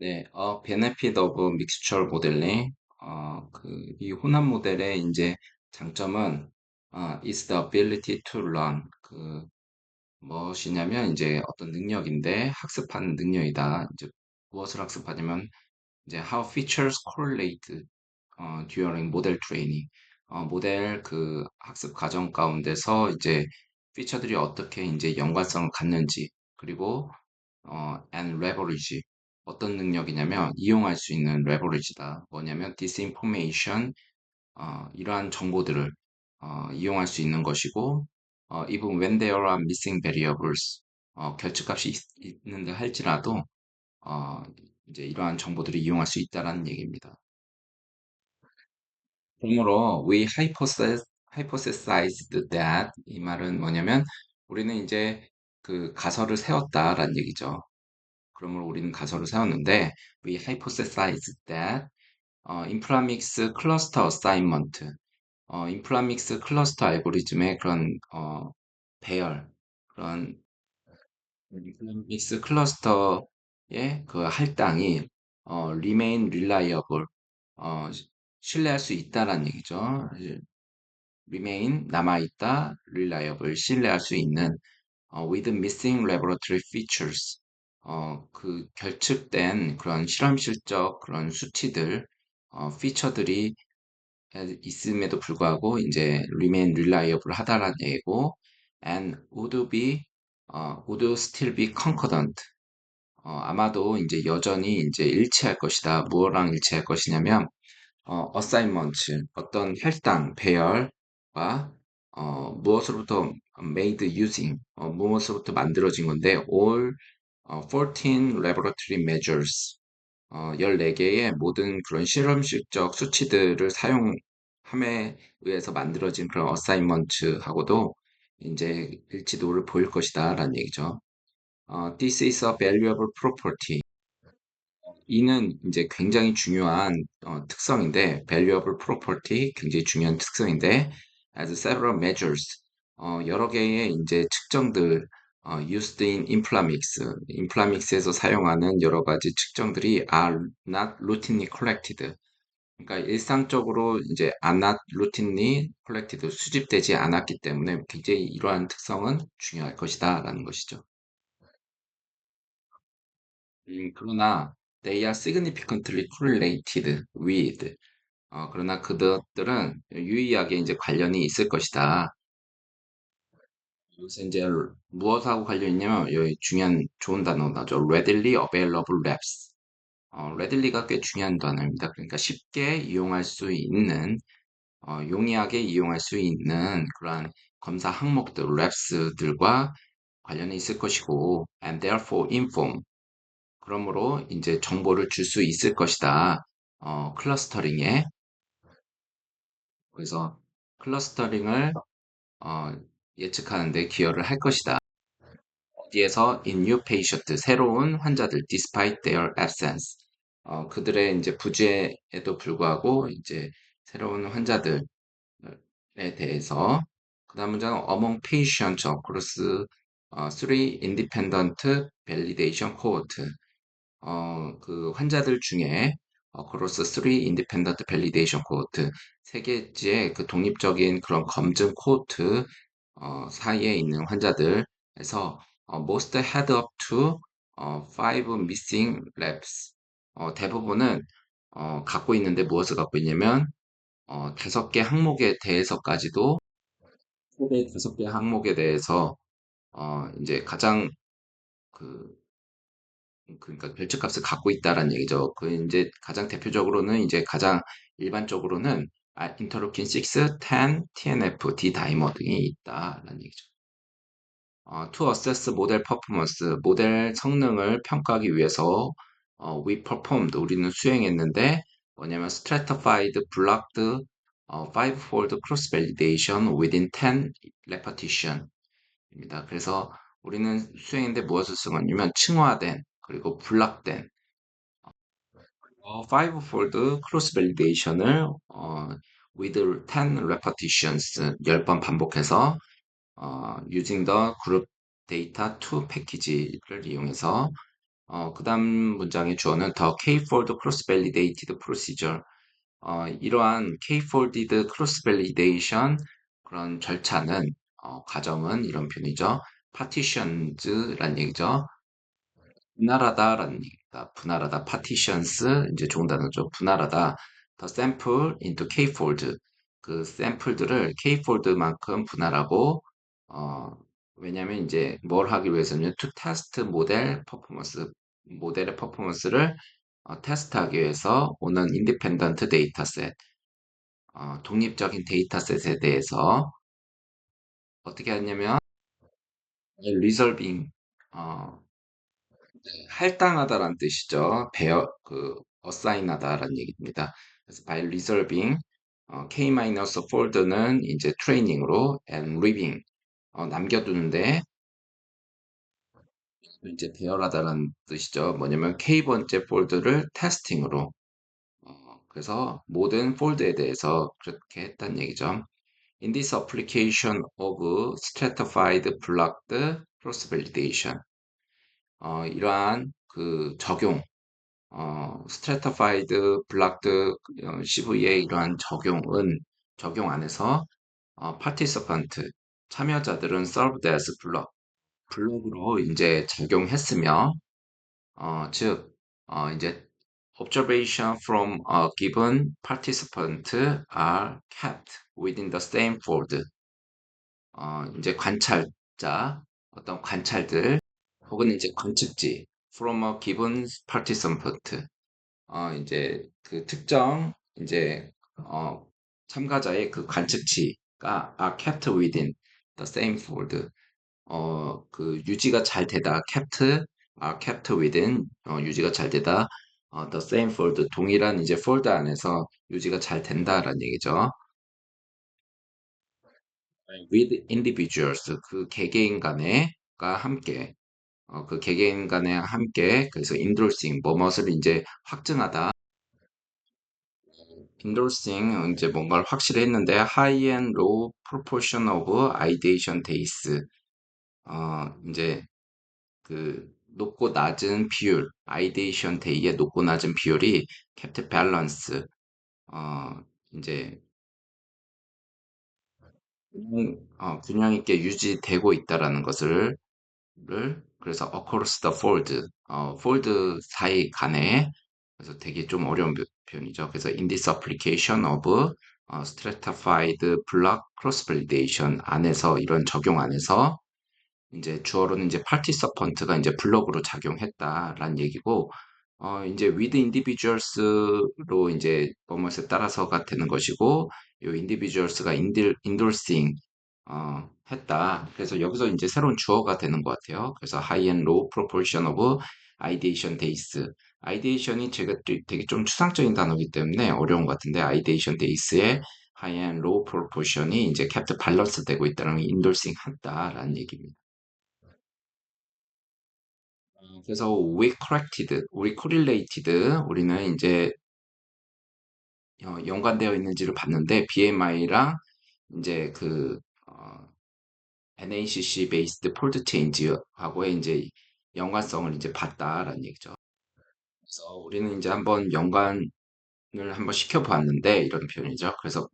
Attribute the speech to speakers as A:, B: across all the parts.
A: 네, 어, benefit of mixture modeling, 어, 그, 이 혼합 모델의 이제 장점은, 어, is the ability to learn. 그, 무엇이냐면, 이제 어떤 능력인데, 학습하는 능력이다. 이제 무엇을 학습하냐면, 이제 how features correlate, 어, during model training. 어, 모델 그 학습 과정 가운데서 이제 피처들이 어떻게 이제 연관성을 갖는지, 그리고 어, and leverage. 어떤 능력이냐면 이용할 수 있는 leverage다. 뭐냐면 disinformation, 어, 이러한 정보들을 어, 이용할 수 있는 것이고, 어, even when there are missing variables, 어, 결집값이 있, 있는데 할지라도 어, 이제 이러한 정보들을 이용할 수 있다라는 얘기입니다. 그러므로 we hypothesize, hypothesized that 이 말은 뭐냐면 우리는 이제 그 가설을 세웠다라는 얘기죠. 그러므로 우리는 가설을 세웠는데 we hypothesized that 어, 인플라믹스 클러스터 어사인먼트 어, 인플라믹스 클러스터 알고리즘의 그런 어, 배열 그런 인플라믹스 클러스터의 그 할당이 어, remain reliable 어, 신뢰할 수 있다라는 얘기죠. remain 남아있다 reliable 신뢰할 수 있는 어, with missing laboratory features. 어, 그 결측된 그런 실험 실적 그런 수치들, 어, 피처들이 있음에도 불구하고 이제 remain reliable 하다라는 얘기고 and would be 어, would still be concordant. 어, 아마도 이제 여전히 이제 일치할 것이다. 무엇랑 일치할 것이냐면 어, assignment, 어떤 할당, 배열과 어, 무엇으로부터 made using, 어, 무엇으로부터 만들어진 건데 all 어, 14 laboratory measures, 어, 14개의 모든 그런 실험실적 수치들을 사용함에 의해서 만들어진 그런 assignment하고도 이제 일치도를 보일 것이다 라는 얘기죠. 어, this is a valuable property. 이는 이제 굉장히 중요한 어, 특성인데, valuable property, 굉장히 중요한 특성인데, as several measures, 어, 여러 개의 이제 측정들, 어, in inflamix, inflamix에서 사용하는 여러 가지 측정들이 are not routinely collected. 그러니까 일상적으로 이제 are not routinely collected, 수집되지 않았기 때문에 굉장히 이러한 특성은 중요할 것이다라는 것이죠. 음, 그러나 they are significantly correlated with 어, 그러나 그것들은 유의하게 이제 관련이 있을 것이다. 여기서 이제 무엇하고 관련이 있냐면 여기 중요한 좋은 단어 나죠. readily available labs. 어, readilly가 꽤 중요한 단어입니다. 그러니까 쉽게 이용할 수 있는 어, 용이하게 이용할 수 있는 그러한 검사 항목들, labs들과 관련이 있을 것이고 and therefore inform 그러므로 이제 정보를 줄 수 있을 것이다. 어, 클러스터링에. 그래서 클러스터링을 어, 예측하는 데 기여를 할 것이다. 어디에서 in new patient, 새로운 환자들, despite their absence. 어, 그들의 이제 부재에도 불구하고 이제 새로운 환자들에 대해서 그 다음 문장은 among patients across 어, three independent validation cohort. 어, 그 환자들 중에 across three independent validation cohort 세 개의 그 독립적인 그런 검증 코호트 어, 사이에 있는 환자들에서 어, most had up to 어, five missing labs 어, 대부분은 어, 갖고 있는데 무엇을 갖고 있냐면 어, 다섯 개 항목에 대해서까지도 최대 다섯 개 항목에 대해서 어, 이제 가장 그 그러니까 결제값을 갖고 있다라는 얘기죠. 그 이제 가장 대표적으로는 이제 가장 일반적으로는 아, 인터루킨 6, 10, TNF, D 다이머 등이 있다라는 얘기죠. 어, to assess 모델 퍼포먼스, 모델 성능을 평가하기 위해서 어, we performed, 우리는 수행했는데 뭐냐면 stratified, blocked, 어, five-fold cross validation within 10 repetition 입니다. 그래서 우리는 수행인데 무엇을 쓰냐면 층화된 그리고 블락된 어, fivefold cross validation을 어, with 10 repetitions 10번 반복해서 어, using the group data 2 패키지를 이용해서 어, 그 다음 문장의 주어는 the k-fold cross-validated procedure. 어, 이러한 k-folded cross-validation 그런 절차는 어, 과정은 이런 표현이죠. partitions란 얘기죠. 분할하다라는 얘기입니다. 분할하다, partitions 이제 좋은 단어죠. 분할하다. the sample into k-fold. 그 샘플들을 k-fold만큼 분할하고 어, 왜냐면 이제 뭘 하기 위해서는 to test 모델 퍼포먼스 모델의 퍼포먼스를 어, 테스트하기 위해서 오는 independent dataset 어, 독립적인 데이터셋에 대해서 어떻게 하냐면 resolving 어, 할당하다라는 뜻이죠. 배어 그 어사인하다라는 얘기입니다. 그래서 by resolving 어, k-fold는 이제 트레이닝으로 and leaving 어, 남겨두는데 이제 배열하다라는 뜻이죠. 뭐냐면 k 번째 폴드를 테스팅으로 어, 그래서 모든 폴드에 대해서 그렇게 했다는 얘기죠. In this application of stratified blocked cross validation 어, 이러한 그 적용, 어, blocked 어, CV의 이러한 적용은 적용 안에서 어, participant 참여자들은 served block 블록으로 이제 적용했으며 어, 즉 어, 이제 observation from a given participant are kept within the same fold. 어, 이제 관찰자 어떤 관찰들 혹은 이제 관측지 from a given participant 어, 이제 그 특정 이제 어, 참가자의 그 관측치가 are kept within the same fold 어, 그 유지가 잘 되다 kept are kept within 어, 유지가 잘 되다 어, the same fold 동일한 이제 폴더 안에서 유지가 잘 된다라는 얘기죠. with individuals 그 개개인 간에가 함께 어, 그 개개인 간에 함께 그래서 endorsing 뭐뭇을 이제 확증하다 endorsing 이제 뭔가를 확실히 했는데 high and low proportion of ideation days 어 이제 그 높고 낮은 비율 ideation day의 높고 낮은 비율이 kept balance 어 이제 어, 균형 있게 유지되고 있다라는 것을 를 그래서 across the fold, 어, fold 사이 간에 그래서 되게 좀 어려운 표- 표현이죠. 그래서 in this application of 어, stratified block cross validation 안에서 이런 적용 안에서 이제 주어로는 이제 participant가 이제 블록으로 작용했다라는 얘기고 어 이제 with individuals로 이제 뭐뭐에 따라서가 되는 것이고 요 individuals가 인딜, endorsing 어, 했다. 그래서 여기서 이제 새로운 주어가 되는 것 같아요. 그래서 high and low proportion of ideation days. ideation이 제가 되- 되게 좀 추상적인 단어이기 때문에 어려운 것 같은데 ideation days의 high and low proportion이 이제 kept balance 되고 있다는 걸 endorsing 한다라는 얘기입니다. 어, 그래서 we corrected, 우리 correlated, 우리는 이제 어, 연관되어 있는지를 봤는데 BMI랑 이제 그 어, NACC based 폴드 체인지하고의 이제 연관성을 이제 봤다라는 얘기죠. 그래서 우리는 이제 한번 연관을 한번 시켜보았는데 이런 표현이죠. 그래서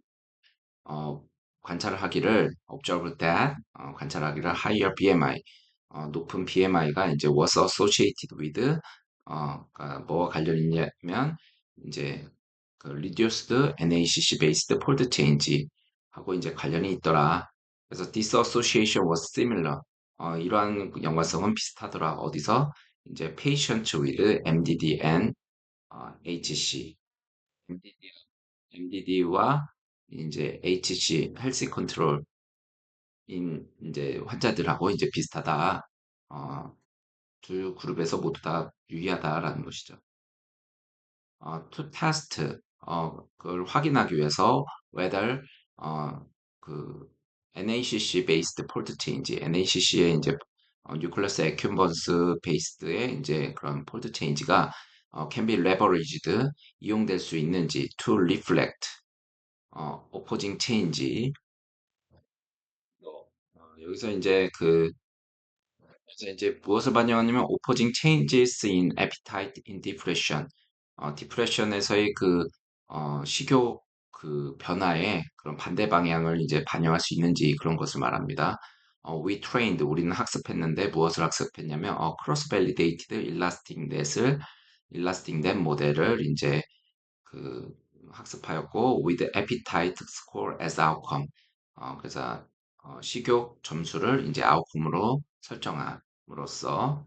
A: 어, 관찰을 하기를 observe that 어, 관찰하기를 higher BMI 어, 높은 BMI가 이제 was associated with 어, 그러니까 뭐와 관련이 있냐면 이제 그 reduced NACC based fold change 하고 이제 관련이 있더라. 그래서 this association was similar. 어, 이러한 연관성은 비슷하더라. 어디서? 이제 patients with MDD and 어, HC. MDD, MDD와 이제 HC, 헬스 컨트롤 인 이제 환자들하고 이제 비슷하다. 어, 두 그룹에서 모두 다 유의하다라는 것이죠. 어, to test 어, 그걸 확인하기 위해서 whether 어, 그 NACC based fault change, NACC의 이제 어, nucleus accumbens based의 이제 그런 fault change가 어, can be leveraged 이용될 수 있는지 to reflect 어, opposing change 어, 여기서 이제 그 그래서 이제 무엇을 반영하냐면 opposing changes in appetite in depression. 어, 디프레션에서의 그 어, 식욕 그 변화에 그런 반대 방향을 이제 반영할 수 있는지 그런 것을 말합니다. 어, we trained 우리는 학습했는데 무엇을 학습했냐면 어, cross validated elastic net을 elastic net 모델을 이제 그 학습하였고 with appetite score as outcome. 어, 그래서 어, 식욕 점수를 이제 outcome으로 설정함으로써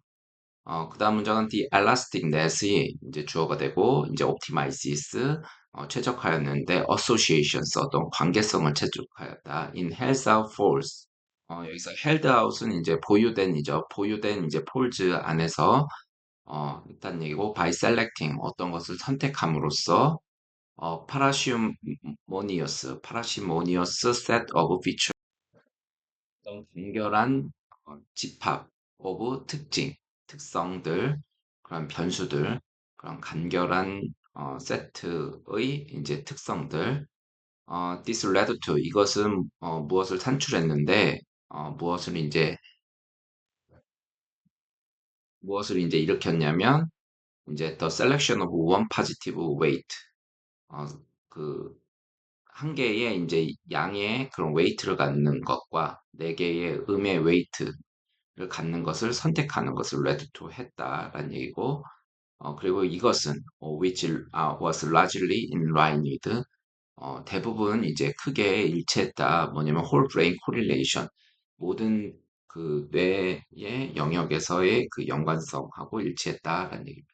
A: 어, 그 다음 문장은 the elastic net이 이제 주어가 되고 이제 optimizes 어, 최적화였는데 associations 어떤 관계성을 최적화했다. in held out force 어, 여기서 held out은 이제 보유된이죠. 보유된 이제 폴즈 안에서 어, 일단 얘기고 by selecting 어떤 것을 선택함으로써 어, parsimonious, parsimonious set of features 어떤 간결한 어, 집합 of 특징, 특성들, 그런 변수들, 그런 간결한 어, 세트의 이제 특성들. 어, this led to 이것은 어, 무엇을 산출했는데 어, 무엇을 이제 무엇을 이제 일으켰냐면 이제 the selection of one positive weight 어, 그한 개의 이제 양의 그런 웨이트를 갖는 것과 네 개의 음의 웨이트를 갖는 것을 선택하는 것을 led to 했다라는 얘기고 어, 그리고 이것은 어, which uh, was largely in line with 어, 대부분 이제 크게 일치했다. 뭐냐면 whole brain correlation 모든 그 뇌의 영역에서의 그 연관성하고 일치했다라는 얘기입니다.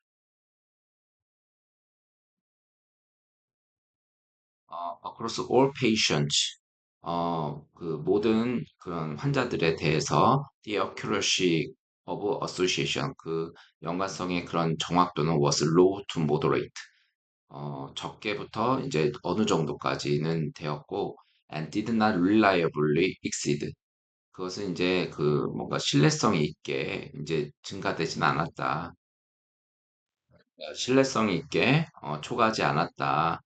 A: 어, across all patients, 어, 그 모든 그런 환자들에 대해서 the accuracy of association, 그 연관성의 그런 정확도는 was low to moderate, 어, 적게부터 이제 어느 정도까지는 되었고, and did not reliably exceed. 그것은 이제 그 뭔가 신뢰성이 있게 이제 증가되진 않았다. 신뢰성이 있게 어, 초과하지 않았다.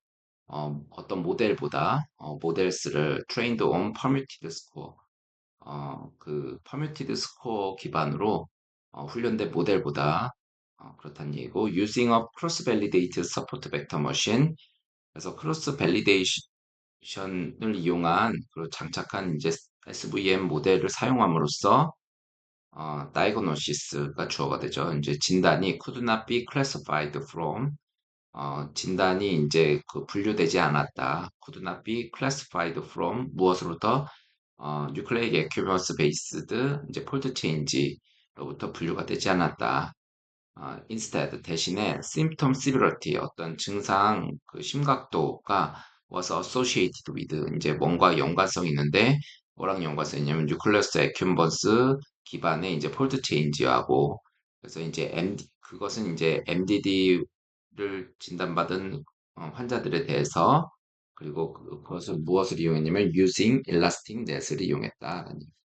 A: 어, 어떤 모델보다 어, 모델스를 trained on permitted score 어, 그 permitted score 기반으로 어, 훈련된 모델보다 어, 그렇다는 얘기고 using a cross validated support vector machine 그래서 크로스 밸리데이션을 이용한 그 장착한 이제 SVM 모델을 사용함으로써 어, diagnosis가 주어가 되죠. 이제 진단이 could not be classified from 어, 진단이 이제 그 분류되지 않았다. could not be classified from 무엇으로부터 어, nucleic accumulus based 이제 폴드 체인지로부터 분류가 되지 않았다. 어, instead 대신에 symptom severity 어떤 증상 그 심각도가 was associated with 이제 뭔가 연관성이 있는데 뭐랑 연관성이 있냐면 nucleus accumbens 기반의 이제 폴드 체인지하고 그래서 이제 MD 그것은 이제 MDD 를 진단받은 어, 환자들에 대해서 그리고 그- 그것을 무엇을 이용했냐면 using elastic net을 이용했다.